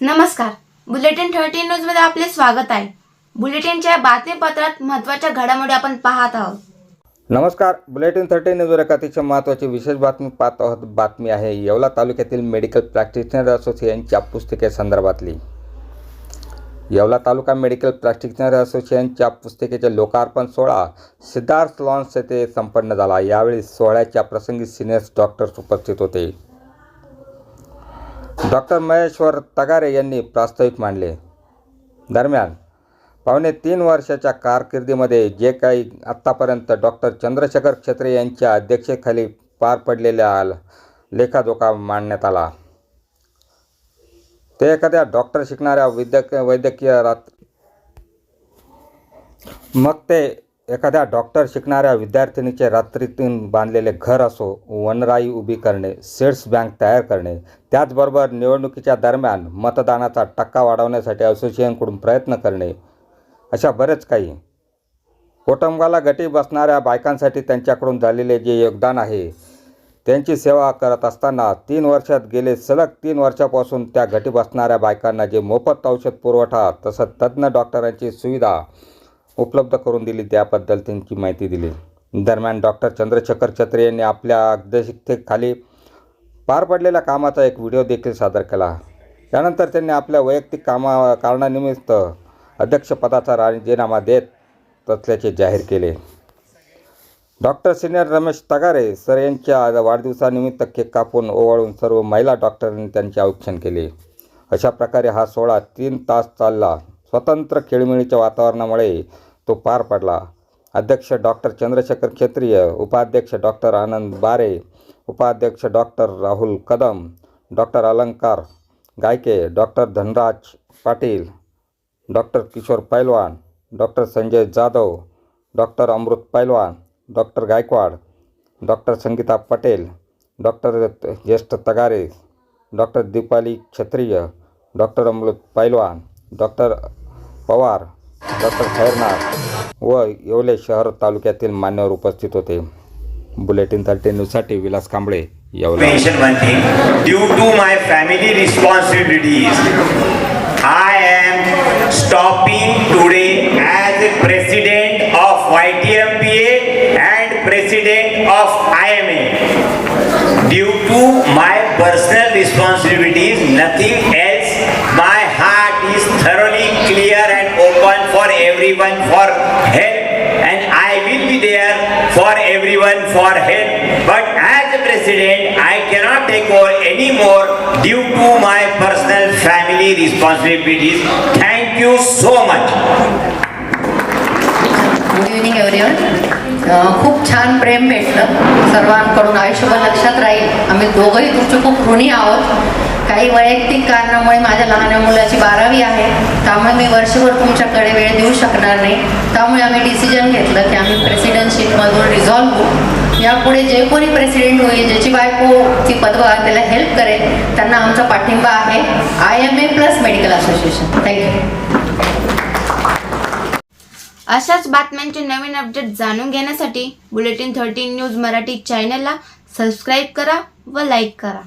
नमस्कार. Bulletin thirty न्यूजमध्ये आपले स्वागत आहे. बुलेटिनच्या बातमीपत्रात महत्त्वाच्या घडामोडी आपण पाहत आहोत. नमस्कार. बुलेटिन थर्टी न्यूजवर एक अतिशय महत्त्वाची विशेष बातमी पाहत आहोत. बातमी आहे येवला तालुक्यातील मेडिकल प्रॅक्टिशनर असोसिएशनच्या पुस्तिकेसंदर्भातली येवला तालुका मेडिकल प्रॅक्टिशनर असोसिएशनच्या पुस्तिकेचे लोकार्पण सोहळा सिद्धार्थ लॉन्स येथे संपन्न झाला. यावेळी सोहळ्याच्या प्रसंगी सिनियर्स डॉक्टर्स उपस्थित होते. डॉक्टर महेश्वर तगारे यांनी प्रास्ताविक मांडले. दरम्यान पावणे तीन वर्षाच्या कारकिर्दीमध्ये जे काही आत्तापर्यंत डॉक्टर चंद्रशेखर क्षेत्रे यांच्या अध्यक्षतेखाली पार पडलेल्या लेखाजोखा मांडण्यात आला. ते एखाद्या डॉक्टर शिकणाऱ्या वैद्यक वैद्यकीय रात मग ते एखाद्या डॉक्टर शिकणाऱ्या विद्यार्थिनीचे रात्रीतून बांधलेले घर असो वनराई उभी करणे सेट्स बँक तयार करणे त्याचबरोबर निवडणुकीच्या दरम्यान मतदानाचा टक्का वाढवण्यासाठी असोसिएशनकडून प्रयत्न करणे अशा बरेच काही. कुटुंबाला गटी बसणाऱ्या बायकांसाठी त्यांच्याकडून झालेले जे योगदान आहे त्यांची सेवा करत असताना तीन वर्षात गेले सलग तीन वर्षापासून त्या गटी बसणाऱ्या बायकांना जे मोफत औषध पुरवठा तसंच तज्ज्ञ डॉक्टरांची सुविधा उपलब्ध करून दिली त्याबद्दल त्यांची माहिती दिली. दरम्यान डॉक्टर चंद्रशेखर छत्रे यांनी आपल्या अध्यक्षतेखाली पार पडलेल्या कामाचा एक व्हिडिओ देखील सादर केला. त्यानंतर त्यांनी आपल्या वैयक्तिक कामा कारणानिमित्त अध्यक्षपदाचा राजीनामा देत असल्याचे जाहीर केले. Doctor senior Ramesh Tagare sir यांच्या वाढदिवसानिमित्त केक कापून ओवाळून सर्व महिला डॉक्टरांनी त्यांचे औक्षण केले. अशा प्रकारे हा सोहळा तीन तास चालला. स्वतंत्र खेळीमेळीच्या वातावरणामुळे तो पार पडला. अध्यक्ष डॉक्टर चंद्रशेखर क्षेत्रीय उपाध्यक्ष डॉक्टर आनंद बारे उपाध्यक्ष doctor Rahul Kadam doctor Alankar Gayke doctor Dhanraj Patil doctor Kishor Pailwan doctor Sanjay Jadhav doctor Amrut Pailwan doctor Gaikwad doctor Sangita Patel doctor ज्येष्ठ तगारे डॉक्टर दीपाली क्षत्रिय doctor Amrut Pailwan doctor Pawar doctor खैरनाथ व येवले शहर तालुक्यातील मान्यवर उपस्थित होते. बुलेटिन थर्टी न्यूजसाठी Vilas Kamble due to my family responsibilities I am stopping today as a president of Y T M P and president of I M A due to my personal responsibilities nothing else everyone for help and I will be there for everyone for help. But as a president, I cannot take over anymore due to my personal family responsibilities. Thank you so much. Good evening everyone खूप छान प्रेम भेटलं सर्वांकडून आयुष्यभर लक्षात राहील आम्ही दोघंही तुमचे खूप ऋणी आहोत काही वैयक्तिक कारणामुळे माझ्या लहान मुलाची बारावी आहे. त्यामुळे मी वर्षभर तुमच्याकडे वेळ देऊ शकणार नाही. त्यामुळे आम्ही डिसिजन घेतलं की आम्ही प्रेसिडेंटशिपमधून रिझॉल्व होऊ. यापुढे जे कोणी प्रेसिडेंट होईल ज्याची बायको ती पदवा त्याला हेल्प करेल त्यांना आमचा पाठिंबा आहे. I M A plus medical association thank you अशाच बातम्यांचे नवीन अपडेट जाणून घेण्यासाठी बुलेटिन थर्टीन न्यूज मराठी चॅनलला सबस्क्राईब करा व लाईक करा.